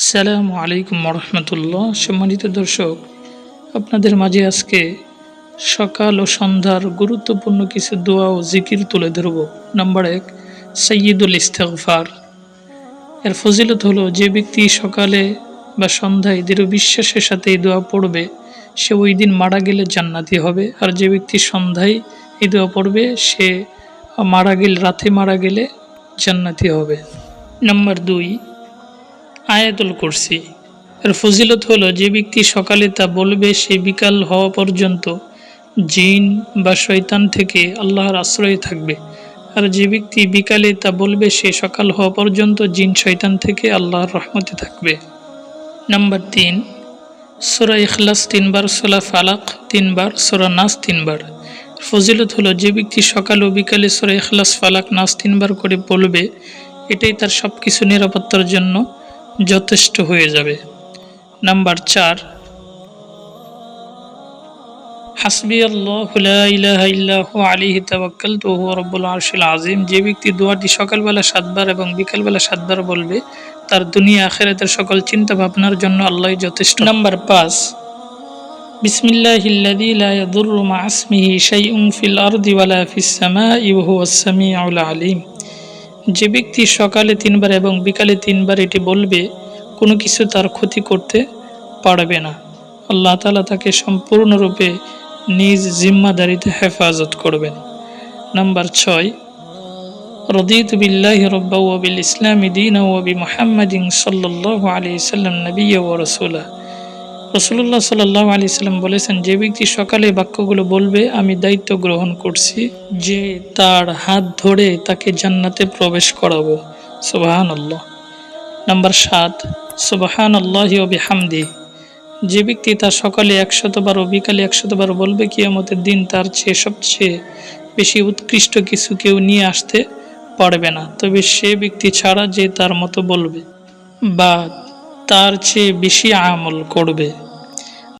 আসসালামু আলাইকুম রহমতুল্লাহ সম্মানিত দর্শক, আপনাদের মাঝে আজকে সকাল ও সন্ধ্যার গুরুত্বপূর্ণ কিছু দোয়া ও জিকির তুলে ধরব। নাম্বার এক সৈয়দুল ইস্তেগফার। এর ফজিলত হলো, যে ব্যক্তি সকালে বা সন্ধ্যায় দৃঢ় বিশ্বাসের সাথে এই দোয়া পড়বে, সে ওই দিন মারা গেলে জান্নাতি হবে। আর যে ব্যক্তি সন্ধ্যায় এই দোয়া পড়বে, সে মারা গেলে, রাতে মারা গেলে জান্নাতি হবে। নাম্বার দুই আয়াতুল কুরসি। এর ফজিলত হলো, যে ব্যক্তি সকালে তা বলবে, সে বিকাল হওয়া পর্যন্ত জিন বা শয়তান থেকে আল্লাহর আশ্রয়ে থাকবে। আর যে ব্যক্তি বিকালে তা বলবে, সে সকাল হওয়া পর্যন্ত জিন, শয়তান থেকে আল্লাহর রহমতে থাকবে। নাম্বার তিন, সোরা ইখলাস তিনবার সোলা ফালাক তিনবার, সোরা নাস তিনবার। ফজিলত হলো, যে ব্যক্তি সকাল ও বিকালে সোরা ইখলাস, ফালাক, নাস তিনবার করে বলবে, এটাই তার সব কিছু নিরাপত্তার জন্য। যথেষ্ট হয়ে যাবে। নাম্বার চার। হাসবি আল্লাহ আলিহি তাওয়াক্কালতু ওয়া হুয়া রব্বুল আরশিল আজিম যে ব্যক্তি দোয়াটি সকালবেলা সাতবার এবং বিকালবেলা সাতবার বলবে, তার দুনিয়া আখেরাতের সকল চিন্তা ভাবনার জন্য আল্লাহই যথেষ্ট। নাম্বার পাঁচ। বিসমিল্লাহিল্লাযী লা ইয়াদুররু মা ইসমিহি শাইউন ফিল আরদি ওয়ালা ফিস সামাই ওয়া হুয়াস সামিউল আলিম। যে ব্যক্তি সকালে তিনবার এবং বিকালে তিনবার এটি বলবে, কোনো কিছু তার ক্ষতি করতে পারবে না। আল্লাহ তালা তাকে সম্পূর্ণরূপে নিজ জিম্মাদারিতে হেফাজত করবেন। নাম্বার ছয়, রদিত বিল্লাহ রব্বা ওয়াবিল ইসলাম দিন ওয়াবি মোহাম্মদিন সাল্লাহ আলি সাল্লাম নবী ও রসুল্লাহ রসুল্লাহ সাল্লাহ আলি সাল্লাম বলেছেন, যে ব্যক্তি সকালে বাক্যগুলো বলবে, আমি দায়িত্ব গ্রহণ করছি যে তার হাত ধরে তাকে জান্নাতে প্রবেশ করাবো। সুবাহান আল্লাহ নাম্বার সাত সুবাহান আল্লাহ হামদি যে ব্যক্তি তার সকালে একশতবার ও বিকালে একশতবার বলবে, কিয়ামতের দিন তার চেয়ে সবচেয়ে বেশি উৎকৃষ্ট কিছু কেউ নিয়ে আসতে পারবে না। তবে সে ব্যক্তি ছাড়া যে তার মতো বলবে বা তার চেয়ে বেশি আমল করবে।